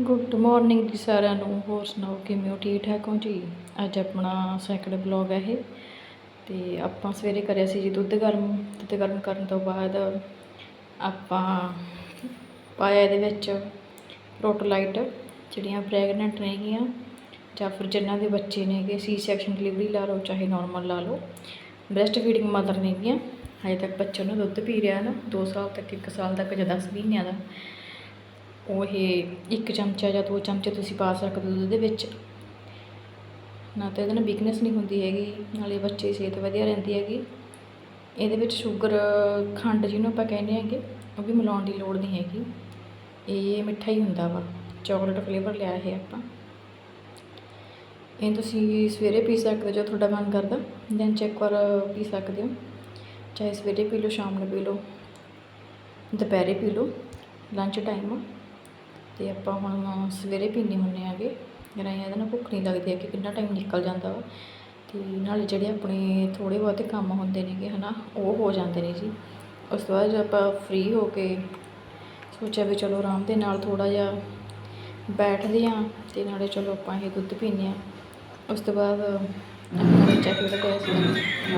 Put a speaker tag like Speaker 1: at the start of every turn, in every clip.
Speaker 1: Good morning ਜੀ ਸਾਰਿਆਂ ਨੂੰ। ਹੋਰ ਸੁਣਾਓ, ਕਿਵੇਂ ਹੋ? ਠੀਕ ਠਾਕ ਹੋ ਜੀ? ਅੱਜ ਆਪਣਾ ਸੈਕਿੰਡ ਬਲੌਗ ਹੈ ਇਹ। ਤੇ ਆਪਾਂ ਸਵੇਰੇ ਕਰਿਆ ਸੀ ਜੀ ਦੁੱਧ ਗਰਮ। ਦੁੱਧ ਗਰਮ ਕਰਨ ਤੋਂ ਬਾਅਦ ਆਪਾਂ ਪਾਇਆ ਇਹਦੇ ਵਿੱਚ ਪ੍ਰੋਟੋਲਾਈਟ, ਜਿਹੜੀਆਂ ਪ੍ਰੈਗਨੈਂਟ ਨੇਗੀਆਂ, ਜਾਂ ਫਿਰ ਜਿਨ੍ਹਾਂ ਦੇ ਬੱਚੇ ਨੇਗੇ ਸੀ ਸੈਕਸ਼ਨ ਡਿਲੀਵਰੀ ਲਾ ਲਓ, ਚਾਹੇ ਨਾਰਮਲ ਲਾ ਲਓ। ਬ੍ਰੈਸਟ ਫੀਡਿੰਗ ਮਦਰ ਨੇਗੀਆਂ। ਹਜੇ ਤੱਕ ਬੱਚਾ ਨੂੰ ਦੁੱਧ ਪੀ ਰਿਹਾ ਨਾ 2 ਸਾਲ ਤੱਕ 1 ਸਾਲ ਤੱਕ ਜਾਂ 10 ਮਹੀਨਿਆਂ ਦਾ। ਉਹ ਇਹ ਇੱਕ ਚਮਚਾ ਜਾਂ ਦੋ ਚਮਚੇ ਤੁਸੀਂ ਪਾ ਸਕਦੇ ਹੋ ਦੁੱਧ ਦੇ ਵਿੱਚ। ਨਾ ਤਾਂ ਇਹਦੇ ਨਾਲ ਵੀਕਨੈਸ ਨਹੀਂ ਹੁੰਦੀ ਹੈਗੀ, ਨਾਲੇ ਬੱਚੇ ਦੀ ਸਿਹਤ ਵਧੀਆ ਰਹਿੰਦੀ ਹੈਗੀ। ਇਹਦੇ ਵਿੱਚ ਸ਼ੂਗਰ ਖੰਡ ਜਿਹਨੂੰ ਆਪਾਂ ਕਹਿੰਦੇ ਹੈਗੇ, ਉਹ ਵੀ ਮਿਲਾਉਣ ਦੀ ਲੋੜ ਨਹੀਂ ਹੈਗੀ। ਇਹ ਮਿੱਠਾ ਹੀ ਹੁੰਦਾ ਵਾ ਚਾਕਲੇਟ ਫਲੇਵਰ ਲਿਆ ਇਹ ਆਪਾਂ। ਇਹ ਤੁਸੀਂ ਸਵੇਰੇ ਪੀ ਸਕਦੇ ਹੋ ਜੋ ਤੁਹਾਡਾ ਮਨ ਕਰਦਾ ਦਿਨ ਚ ਇੱਕ ਵਾਰ ਪੀ ਸਕਦੇ ਹੋ। ਚਾਹੇ ਸਵੇਰੇ ਪੀ ਲਓ, ਸ਼ਾਮ ਨੂੰ ਪੀ ਲਓ, ਦੁਪਹਿਰੇ ਪੀ ਲਓ ਲੰਚ ਟਾਈਮ ਅਤੇ ਆਪਾਂ ਹੁਣ ਸਵੇਰੇ ਪੀਂਦੇ ਹੁੰਦੇ ਆਗੇ। ਜਰਾ ਇਹਦੇ ਨਾਲ ਭੁੱਖ ਨਹੀਂ ਲੱਗਦੀ ਹੈ ਕਿ ਕਿੰਨਾ ਟਾਈਮ ਨਿਕਲ ਜਾਂਦਾ ਵਾ। ਅਤੇ ਨਾਲੇ ਜਿਹੜੇ ਆਪਣੇ ਥੋੜ੍ਹੇ ਬਹੁਤੇ ਕੰਮ ਹੁੰਦੇ ਨੇਗੇ ਹੈ ਨਾ ਉਹ ਹੋ ਜਾਂਦੇ ਨੇ ਜੀ। ਉਸ ਤੋਂ ਬਾਅਦ ਜਦੋਂ ਆਪਾਂ ਫ੍ਰੀ ਹੋ ਕੇ ਸੋਚਿਆ ਵੀ ਚਲੋ ਆਰਾਮ ਦੇ ਨਾਲ ਥੋੜ੍ਹਾ ਜਿਹਾ ਬੈਠਦੇ ਹਾਂ ਅਤੇ ਨਾਲੇ ਚਲੋ ਆਪਾਂ ਇਹ ਦੁੱਧ ਪੀਂਦੇ ਹਾਂ। ਉਸ ਤੋਂ ਬਾਅਦ ਬੱਚਾ ਖੇਡ ਰਿਹਾ ਸੀ। ਇਹਨਾਂ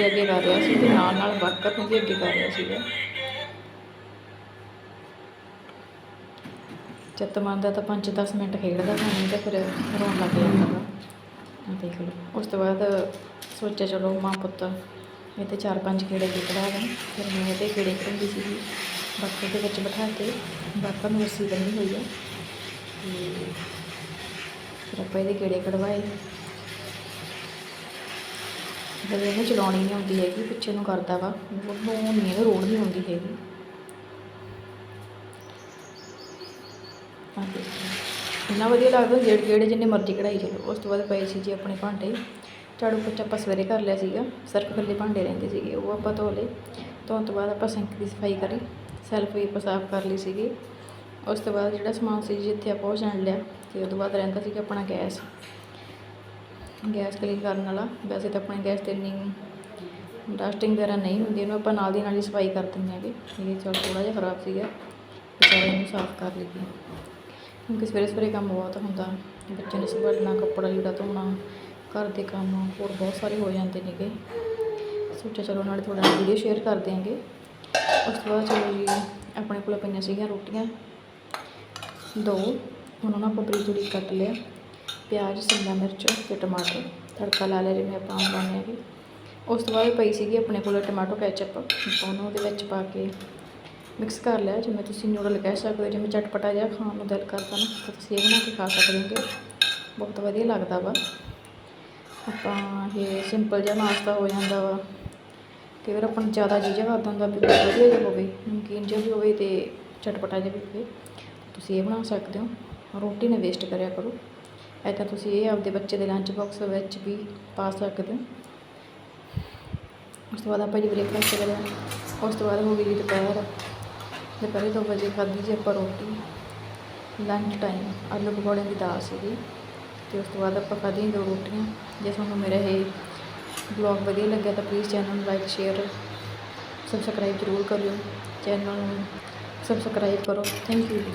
Speaker 1: ਅੱਗੇ ਕਰ ਰਿਹਾ ਸੀ ਅਤੇ ਨਾਲ ਨਾਲ ਵਰਕਰ ਨੂੰ ਵੀ ਅੱਗੇ ਕਰ ਰਿਹਾ ਸੀਗਾ। ਜਦ ਮੰਨਦਾ ਤਾਂ 5-10 ਮਿੰਟ ਖੇਡਦਾ ਪਾਣੀ ਤੇ ਫਿਰ ਰੋਣ ਲੱਗ ਜਾਂਦਾ ਵਾ। ਆਹ ਦੇਖ ਲਓ। ਉਸ ਤੋਂ ਬਾਅਦ ਸੋਚਿਆ, ਚਲੋ ਮਾਂ ਪੁੱਤ, ਇਹ ਤੇ ਚਾਰ ਪੰਜ ਕੀੜੇ ਵੀ। ਕਢਾ ਦੇਣ ਫਿਰ ਮੈਂ ਇਹਦੇ ਕੀੜੇ ਕਢਾਉਂਦੀ ਸੀਗੀ। ਬੱਕਰੇ ਦੇ ਵਿੱਚ ਬਿਠਾ ਕੇ ਬਾਕਾਂ ਨੂੰ ਰੱਸੀ ਬੰਨੀ ਹੋਈ ਹੈ ਤੇ ਫਿਰ ਆਪਾਂ ਇਹਦੇ ਕੀੜੇ ਕਢਵਾਏ। ਜਦੋਂ ਇਹਨੂੰ ਚਲਾਉਣੀ ਨਹੀਂ ਆਉਂਦੀ ਹੈਗੀ, ਪਿੱਛੇ ਨੂੰ ਕਰਦਾ ਵਾ। ਉਹਨੂੰ ਨਹੀਂ ਇਹ ਰੋੜ ਨਹੀਂ ਹੁੰਦੀ ਹੈਗੀ। ਆਹ ਇੰਨਾ ਵਧੀਆ ਲੱਗਦਾ ਜਿਹੜੇ ਜਿਹੜੇ ਜਿੰਨੇ ਮਰਜ਼ੀ ਕਢਾਈ ਚਲੋ। ਉਸ ਤੋਂ ਬਾਅਦ ਪਏ ਸੀ ਜੀ ਆਪਣੇ ਭਾਂਡੇ। ਝਾੜੂ ਪੋਚਾ ਆਪਾਂ ਸਵੇਰੇ ਕਰ ਲਿਆ ਸੀਗਾ। ਸਿਰਫ ਇਕੱਲੇ ਭਾਂਡੇ ਰਹਿੰਦੇ ਸੀਗੇ। ਉਹ ਆਪਾਂ ਧੋ ਲਏ। ਧੋਣ ਤੋਂ ਬਾਅਦ ਆਪਾਂ ਸਿੰਕ ਦੀ ਸਫ਼ਾਈ ਕਰੀ ਸੈਲਫ ਵੀ ਆਪਾਂ ਸਾਫ਼ ਕਰ ਲਈ ਸੀਗੀ। ਉਸ ਤੋਂ ਬਾਅਦ ਜਿਹੜਾ ਸਮਾਨ ਸੀ ਜਿੱਥੇ ਆਪਾਂ ਉਹ ਛਾਣ ਲਿਆ। ਤੇ ਉਸ ਤੋਂ ਬਾਅਦ ਰਹਿੰਦਾ ਸੀਗਾ ਆਪਣਾ ਗੈਸ। ਗੈਸ ਕਲੀਨ ਕਰਨ ਵਾਲਾ। ਵੈਸੇ ਤਾਂ ਆਪਣੇ ਗੈਸ ਤੇ ਇੰਨੀ ਡਸਟਿੰਗ ਵਗੈਰਾ ਨਹੀਂ ਹੁੰਦੀ। ਇਹਨੂੰ ਆਪਾਂ ਨਾਲ ਦੀ ਨਾਲ ਹੀ ਸਫ਼ਾਈ ਕਰ ਦਿੰਦੇ ਹੈਗੇ। ਇਹ ਚਲ ਥੋੜ੍ਹਾ ਜਿਹਾ ਖਰਾਬ ਸੀਗਾ। ਵਿਚਾਰੇ ਇਹਨੂੰ ਸਾਫ਼ ਕਰ ਲਈਏ। ਕਿਉਂਕਿ ਸਵੇਰੇ ਸਵੇਰੇ ਕੰਮ ਬਹੁਤ ਹੁੰਦਾ, ਬੱਚਿਆਂ ਨੂੰ ਸੰਭਾਲਣਾ, ਕੱਪੜਾ ਲੀੜਾ ਧੋਣਾ, ਘਰ ਦੇ ਕੰਮ ਹੋਰ ਬਹੁਤ ਸਾਰੇ ਹੋ ਜਾਂਦੇ ਨੇਗੇ। ਸੋਚਿਆ ਚਲੋ ਨਾਲੇ ਥੋੜ੍ਹਾ ਵੀਡੀਓ ਸ਼ੇਅਰ ਕਰ ਦਿਆਂਗੇ। ਉਸ ਤੋਂ ਬਾਅਦ ਚਲੋ ਜੀ, ਆਪਣੇ ਕੋਲ ਪਈਆਂ ਸੀਗੀਆਂ ਰੋਟੀਆਂ। ਦੋ, ਉਹਨਾਂ ਨੂੰ ਆਪਾਂ ਬਰੀਕ ਕੱਟ ਲਿਆ। ਪਿਆਜ਼, ਸ਼ਿਮਲਾ ਮਿਰਚ ਤੇ ਟਮਾਟਰ। ਤੜਕਾ ਲਾ ਲਿਆ ਜਿਵੇਂ ਆਪਾਂ ਆਮ ਲਾਉਂਦੇ ਉਸ ਤੋਂ ਬਾਅਦ ਪਈ ਸੀਗੀ ਆਪਣੇ ਕੋਲ ਟਮਾਟੋ ਕੈਚਅਪ ਆਪਾਂ ਉਹਨੂੰ ਉਹਦੇ ਵਿੱਚ ਪਾ ਕੇ ਮਿਕਸ ਕਰ ਲਿਆ, ਜਿਵੇਂ ਤੁਸੀਂ ਨੂਡਲ ਕਹਿ ਸਕਦੇ ਹੋ, ਜਿਵੇਂ ਚਟਪਟਾ ਜਿਹਾ ਖਾਣ ਨੂੰ ਦਿਲ ਕਰਦਾ ਨਾ, ਤਾਂ ਤੁਸੀਂ ਇਹ ਬਣਾ ਕੇ ਖਾ ਸਕਦੇ ਹੋਗੇ। ਬਹੁਤ ਵਧੀਆ ਲੱਗਦਾ ਵਾ। ਆਪਾਂ ਇਹ ਸਿੰਪਲ ਜਿਹਾ ਨਾਸ਼ਤਾ ਹੋ ਜਾਂਦਾ ਵਾ। ਕਈ ਵਾਰ ਆਪਾਂ ਨੂੰ ਜ਼ਿਆਦਾ ਚੀਜ਼ਾਂ ਕਰਦਾ ਹੁੰਦਾ, ਵੀ ਵਧੀਆ ਜਿਹਾ ਹੋਵੇ, ਨਮਕੀਨ ਜਿਹਾ ਵੀ ਹੋਵੇ ਤੇ ਚਟਪਟਾ ਜਿਹਾ ਵੀ ਹੋਵੇ, ਤੁਸੀਂ ਇਹ ਬਣਾ ਸਕਦੇ ਹੋ। ਰੋਟੀ ਨਾ ਵੇਸਟ ਕਰਿਆ ਕਰੋ। ਇੱਦਾਂ ਤੁਸੀਂ ਇਹ ਆਪਦੇ ਬੱਚੇ ਦੇ ਲੰਚ ਬਾਕਸ ਵਿੱਚ ਵੀ ਪਾ ਸਕਦੇ ਹੋ। ਉਸ ਤੋਂ ਬਾਅਦ ਆਪਾਂ ਜੀ ਬ੍ਰੇਕਫਾਸਟ ਕਰਿਆ ਉਸ ਤੋਂ ਬਾਅਦ ਹੋ ਗਈ ਜੀ ਦੁਪਹਿਰ। ਦੁਪਹਿਰੇ ਦੋ ਵਜੇ ਖਾਧੀ ਜੀ ਆਪਾਂ ਰੋਟੀ ਲੰਚ ਟਾਈਮ ਆਲੂ ਪਕੌੜੇ ਦੀ ਦਾਲ ਸੀਗੀ। ਤੇ ਉਸ ਤੋਂ ਬਾਅਦ ਆਪਾਂ ਖਾਧੀਆਂ ਦੋ ਰੋਟੀਆਂ। ਜੇ ਤੁਹਾਨੂੰ ਮੇਰਾ ਇਹ ਬਲੌਗ ਵਧੀਆ ਲੱਗਿਆ ਤਾਂ ਪਲੀਜ਼ ਚੈਨਲ ਨੂੰ ਲਾਈਕ ਸ਼ੇਅਰ ਸਬਸਕ੍ਰਾਈਬ ਜ਼ਰੂਰ ਕਰਿਓ। ਚੈਨਲ ਨੂੰ ਸਬਸਕ੍ਰਾਈਬ ਕਰੋ। ਥੈਂਕ ਯੂ ਜੀ